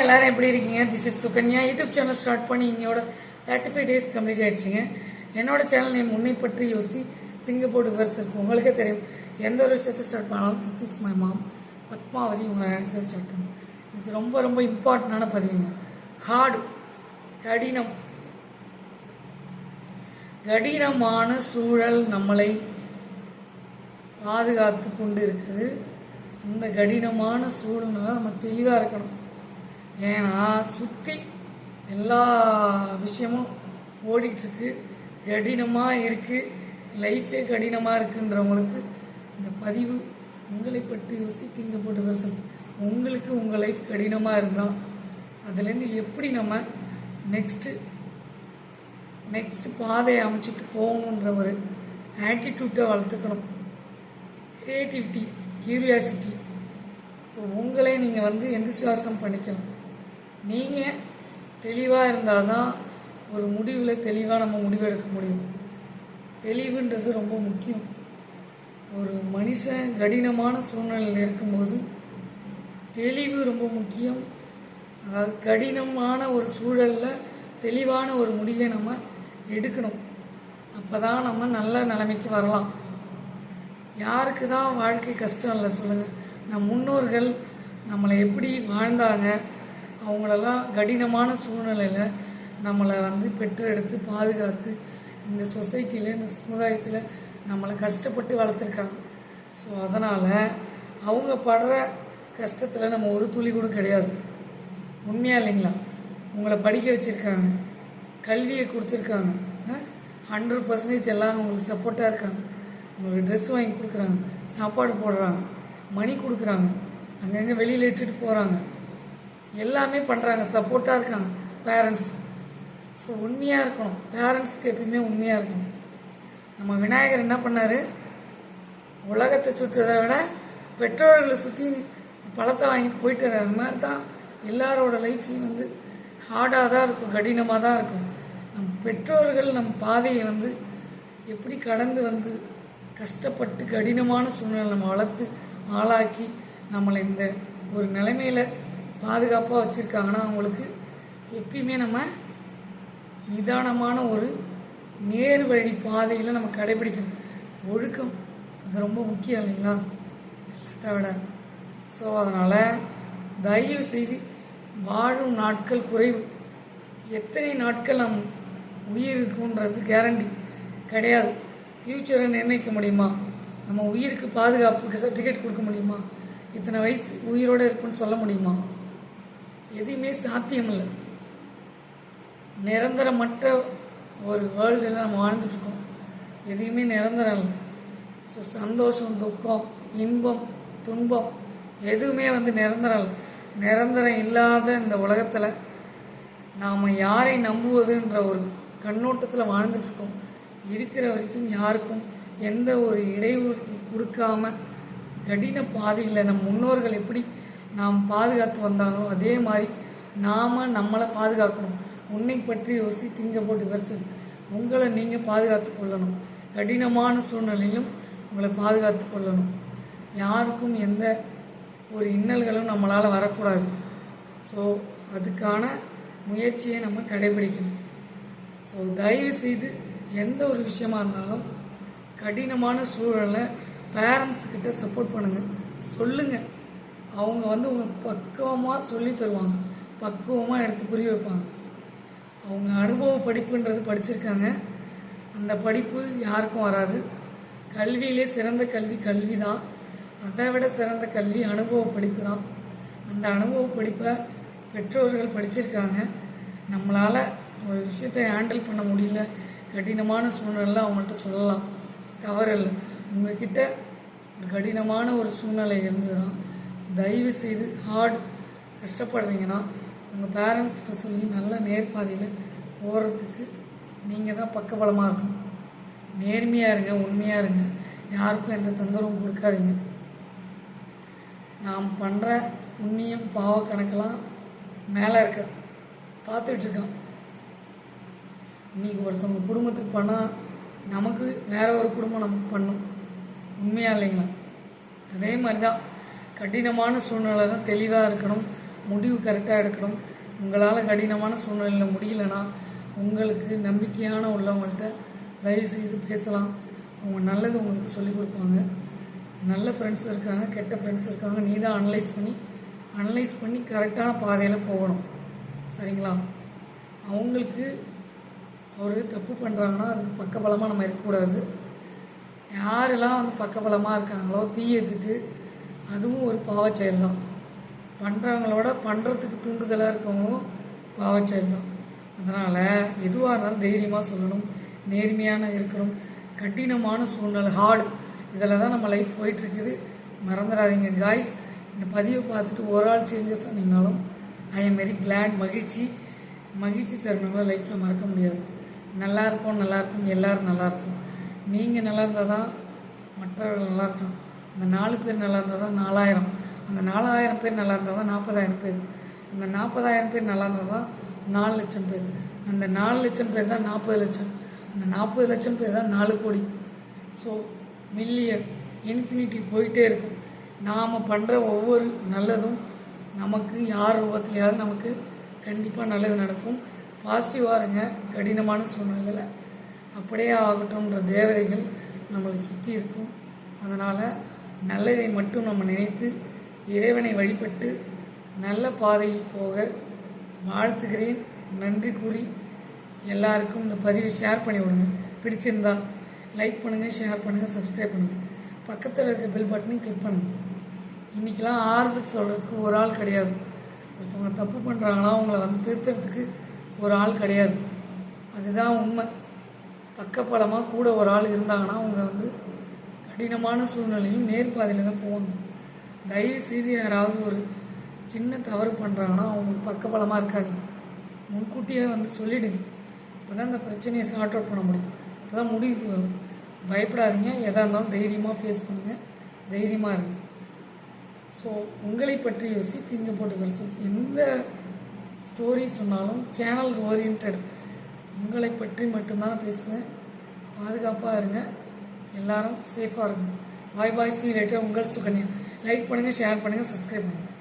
எல்லாரும் எப்படி இருக்கீங்க? This is Sukanya. YouTube channel start பண்ணி இன்னையோட தேர்ட்டி ஃபைவ் டேஸ் கம்ப்ளீட் ஆயிடுச்சுங்க. என்னோட சேனல் நேம் உன்னை பற்றி யோசி. திங்க போட்டு செல்ஃப் உங்களுக்கே தெரியும். எந்த ஒரு விஷயத்தை ஸ்டார்ட் பண்ணாலும் this is my mom Padmavathi உங்களை நினச்சதை ஸ்டார்ட் பண்ணும் இது ரொம்ப ரொம்ப இம்பார்ட்டண்டான பதிவுங்க. ஹார்டு கடினம். கடினமான சூழல் நம்மளை பாதுகாத்து கொண்டு இருக்குது இந்த கடினமான சூழ்நிலை நம்ம தெளிவாக இருக்கணும். ஏன்னா சுற்றி எல்லா விஷயமும் ஓடிட்டுருக்கு கடினமாக இருக்குது லைஃபே கடினமாக இருக்குன்றவங்களுக்கு இந்த பதிவு உங்களை பற்றி யோசித்தீங்க போட்டு வசல் உங்களுக்கு உங்கள் லைஃப் கடினமாக இருந்தால் அதுலேருந்து எப்படி நம்ம நெக்ஸ்ட்டு நெக்ஸ்ட் பாதையை அமைச்சிட்டு போகணுன்ற ஒரு ஆட்டிடியூட்டை வளர்த்துக்கணும். க்ரியேட்டிவிட்டி கியூரியாசிட்டி ஸோ உங்களே நீங்கள் வந்து எந்திசுவாசம் பண்ணிக்கணும். நீங்கள் தெளிவாக இருந்தால் தான் ஒரு முடிவில் தெளிவாக நம்ம முடிவெடுக்க முடியும். தெளிவுன்றது ரொம்ப முக்கியம். ஒரு மனுஷன் கடினமான சூழ்நிலையில் இருக்கும்போது தெளிவு ரொம்ப முக்கியம். அதாவது கடினமான ஒரு சூழலில் தெளிவான ஒரு முடிவை நம்ம எடுக்கணும். அப்போ தான் நம்ம நல்ல நிலைமைக்கு வரலாம். யாருக்கு தான் வாழ்க்கை கஷ்டம் இல்லை சொல்லுங்கள் நம் முன்னோர்கள் நம்மளை எப்படி வாழ்ந்தாங்க? அவங்களெல்லாம் கடினமான சூழ்நிலையில் நம்மளை வந்து பெற்றெடுத்து பாதுகாத்து இந்த சொசைட்டியில் இந்த சமுதாயத்தில் நம்மளை கஷ்டப்பட்டு வளர்த்துருக்காங்க. ஸோ அதனால் அவங்க படுற கஷ்டத்தில் நம்ம ஒரு துளி கூட கிடையாது. உண்மையாக இல்லைங்களா? உங்களை படிக்க வச்சுருக்காங்க. கல்வியை கொடுத்துருக்காங்க. ஹண்ட்ரட் பர்சன்டேஜ் எல்லாம் உங்களுக்கு சப்போர்ட்டாக இருக்காங்க. உங்களுக்கு ட்ரெஸ் வாங்கி கொடுக்குறாங்க. சாப்பாடு போடுறாங்க. மணி கொடுக்குறாங்க. அங்கங்கே வெளியில் இட்டுட்டு போகிறாங்க எல்லாமே பண்ணுறாங்க சப்போர்ட்டாக இருக்காங்க பேரண்ட்ஸ் ஸோ உண்மையாக இருக்கணும். பேரண்ட்ஸ்க்கு எப்பயுமே உண்மையாக இருக்கணும். நம்ம விநாயகர் என்ன பண்ணார்? உலகத்தை சுற்றுறதை விட பெற்றோர்களை சுற்றி பழத்தை வாங்கிட்டு போயிட்டு அது மாதிரி தான் எல்லாரோட லைஃப்லையும் வந்து ஹார்டாக தான் இருக்கும் கடினமாக தான் இருக்கும். நம் பெற்றோர்கள் நம் பாதையை வந்து எப்படி கடந்து வந்து கஷ்டப்பட்டு கடினமான சூழ்நிலை நம்ம வளர்த்து ஆளாக்கி நம்மளை இந்த ஒரு நிலைமையில் பாதுகாப்பாக வச்சுருக்காங்கன்னா அவங்களுக்கு எப்பயுமே நம்ம நிதானமான ஒரு நேர் வழி பாதையில் நம்ம கடைபிடிக்கணும். ஒழுக்கம் அது ரொம்ப முக்கியம் இல்லைங்களா? எல்லாத்த விட. ஸோ அதனால் தயவு செய்து வாழும் நாட்கள் குறைவு. எத்தனை நாட்கள் நம் உயிர் இருக்குன்றது கேரண்டி கிடையாது. ஃப்யூச்சரை நிர்ணயிக்க முடியுமா? நம்ம உயிருக்கு பாதுகாப்புக்கு சர்டிஃபிகேட் கொடுக்க முடியுமா? இத்தனை வயசு உயிரோடு இருப்புன்னு சொல்ல முடியுமா? எதுவுமே சாத்தியம் இல்லை நிரந்தரமற்ற ஒரு வேர்ல்டில் நம்ம வாழ்ந்துட்டுருக்கோம். எதையுமே நிரந்தரம் இல்லை. ஸோ சந்தோஷம் துக்கம் இன்பம் துன்பம் எதுவுமே வந்து நிரந்தரம் இல்லை. நிரந்தரம் இல்லாத இந்த உலகத்தில் நாம் யாரை நம்புவதுன்ற ஒரு கண்ணோட்டத்தில் வாழ்ந்துட்டுருக்கோம். இருக்கிற வரைக்கும் யாருக்கும் எந்த ஒரு இடையூறு கொடுக்காம கடின பாதையில் நம் முன்னோர்கள் எப்படி நாம் பாதுகாத்து வந்தாங்களோ அதே மாதிரி நாம் நம்மளை பாதுகாக்கணும். உன்னை பற்றி யோசி திங்க போட்டு வருஷம் உங்களை நீங்கள் பாதுகாத்து கொள்ளணும். கடினமான சூழ்நிலையிலும் உங்களை பாதுகாத்து கொள்ளணும். யாருக்கும் எந்த ஒரு இன்னல்களும் நம்மளால் வரக்கூடாது. ஸோ அதுக்கான முயற்சியை நம்ம கடைபிடிக்கணும். ஸோ தயவு செய்து எந்த ஒரு விஷயமா இருந்தாலும் கடினமான சூழலை பேரண்ட்ஸ்கிட்ட சப்போர்ட் பண்ணுங்கள் சொல்லுங்கள் அவங்க வந்து உங்களுக்கு பக்குவமாக சொல்லி தருவாங்க. பக்குவமாக எடுத்து புரிய வைப்பாங்க. அவங்க அனுபவ படிப்புன்றது படிச்சிருக்காங்க. அந்த படிப்பு யாருக்கும் வராது. கல்வியிலே சிறந்த கல்வி கல்வி தான் அதை விட சிறந்த கல்வி அனுபவ படிப்பு தான் அந்த அனுபவ படிப்பை பெற்றோர்கள் படிச்சிருக்காங்க. நம்மளால் ஒரு விஷயத்தை ஹேண்டில் பண்ண முடியல. கடினமான சூழ்நிலை அவங்கள்ட்ட சொல்லலாம். தவறு இல்லை. உங்ககிட்ட ஒரு கடினமான ஒரு சூழ்நிலை இருந்ததுன்னா தயவு செய்து ஹார்ட் கஷ்டப்படுறீங்கன்னா உங்கள் பேரண்ட்ஸ்கிட்ட சொல்லி நல்ல நேர்பாதையில் போகிறதுக்கு நீங்கள் தான் பக்கபலமாக இருக்கணும். நேர்மையாக இருங்க உண்மையாக இருங்க. யாருக்கும் எந்த தொந்தரவும் கொடுக்காதீங்க. நாம் பண்ணுற உண்மையும் பாவ கணக்கெல்லாம் மேலே இருக்க பார்த்துட்ருக்கான் இன்றைக்கி இன்னைக்கு ஒருத்தவங்க குடும்பத்துக்கு பண்ணால் நமக்கு வேற ஒரு குடும்பம் நமக்கு பண்ணும். உண்மையாக இல்லைங்களா? அதே மாதிரி தான் கடினமான சூழ்நிலை தான் தெளிவாக இருக்கணும். முடிவு கரெக்டாக எடுக்கணும். உங்களால் கடினமான சூழ்நிலையில் முடியலன்னா உங்களுக்கு நம்பிக்கையான உள்ளவங்கள்ட்ட தயவு செய்து பேசலாம். அவங்க நல்லது உங்களுக்கு சொல்லிக் கொடுப்பாங்க. நல்ல ஃப்ரெண்ட்ஸ் இருக்காங்க கெட்ட ஃப்ரெண்ட்ஸ் இருக்காங்க. நீ தான் அனலைஸ் பண்ணி அனலைஸ் பண்ணி கரெக்டான பாதையில் போகணும். சரிங்களா? அவங்களுக்கு ஒரு தப்பு பண்ணுறாங்கன்னா அதுக்கு பக்கபலமாக நம்ம இருக்கக்கூடாது யாரெல்லாம் வந்து பக்கபலமாக இருக்காங்களோ தீயதுக்கு அதுவும் ஒரு பாவச்செயல் தான் பண்ணுறவங்களோட பண்ணுறதுக்கு தூண்டுதலாக இருக்கவங்களும் பாவச்செயல் தான் அதனால் எதுவாக இருந்தாலும் தைரியமாக சொல்லணும் நேர்மையான இருக்கணும் கடினமான சூழ்நிலை ஹார்டு. இதில் தான் நம்ம லைஃப் போயிட்டுருக்குது. மறந்துடாதீங்க காய்ஸ் இந்த பதிவை பார்த்துட்டு ஒரு ஆள் சேஞ்சஸ் சொன்னீங்கனாலும் ஐ எம் வெரி கிளாட் மகிழ்ச்சி. மகிழ்ச்சி தருணங்களை லைஃப்பில் மறக்க முடியாது. நல்லா இருப்போம் நல்லா இருக்கும். நல்லாயிருக்கும் நல்லா இருக்கும் நீங்கள் நல்லா இருந்தால் தான் மற்றவர்கள் நல்லா இருக்கலாம். அந்த நாலு பேர் நல்லா இருந்தால் தான் நாலாயிரம். அந்த நாலாயிரம் பேர் நல்லா இருந்தால் தான் நாற்பதாயிரம் பேர். அந்த நாற்பதாயிரம் பேர் நல்லா இருந்தால் தான் நாலு லட்சம் பேர். அந்த நாலு லட்சம் பேர் தான் நாற்பது லட்சம். அந்த நாற்பது லட்சம் பேர் தான் நாலு கோடி. ஸோ மில்லியன் இன்ஃபினிட்டி போயிட்டே இருக்கும். நாம் பண்ணுற ஒவ்வொரு நல்லதும் நமக்கு யார் ரூபத்துலையாவது நமக்கு கண்டிப்பாக நல்லது நடக்கும். பாசிட்டிவாக இருங்க கடினமான சூழ்நிலையில். அப்படியே ஆகட்டும்ன்ற தேவதைகள் நம்மளை சுற்றி இருக்கும். அதனால் நல்லதை மட்டும் நம்ம நினைத்து இறைவனை வழிபட்டு நல்ல பாதையில் போக வாழ்த்துகிறேன். நன்றி கூறி எல்லாருக்கும் இந்த பதிவை ஷேர் பண்ணி விடுங்க. பிடிச்சிருந்தா லைக் பண்ணுங்கள் ஷேர் பண்ணுங்கள் சப்ஸ்கிரைப் பண்ணுங்கள் பக்கத்தில் இருக்க பெல் பட்டனையும் கிளிக் பண்ணுங்கள் இன்றைக்கெலாம் ஆறுதல் சொல்கிறதுக்கு ஒரு ஆள் கிடையாது. ஒருத்தவங்க தப்பு பண்ணுறாங்களா அவங்கள வந்து திருத்துறதுக்கு ஒரு ஆள் கிடையாது. அதுதான் உண்மை. பக்கபலமாக கூட ஒரு ஆள் இருந்தாங்கன்னா அவங்க வந்து கடினமான சூழ்நிலையும் நேர்பாதையில் தான் போவாங்க. தயவு செய்து யாராவது ஒரு சின்ன தவறு பண்ணுறாங்கன்னா அவங்களுக்கு பக்கபலமாக இருக்காதுங்க. முன்கூட்டியே வந்து சொல்லிவிடுங்க இப்போ தான் இந்த பிரச்சனையை சார்ட் அவுட் பண்ண முடியும். இப்போ தான் முடிவுக்கு வரும். பயப்படாதீங்க. எதாக இருந்தாலும் தைரியமாக ஃபேஸ் பண்ணுங்கள் தைரியமாக இருங்க. ஸோ உங்களை பற்றி யோசி திங்க போட்டுக்கிற சொல் எந்த ஸ்டோரி சொன்னாலும் சேனல் ஓரியன்ட் உங்களை பற்றி மட்டும்தான் பேசுவேன். பாதுகாப்பாக இருங்க. எல்லாரும் சேஃபாக இருக்கும் பாய் பாய் சீ லேட்டர் உங்கள் சுகன்யா. லைக் பண்ணுங்கள் ஷேர் பண்ணுங்கள் சப்ஸ்கிரைப் பண்ணுங்கள்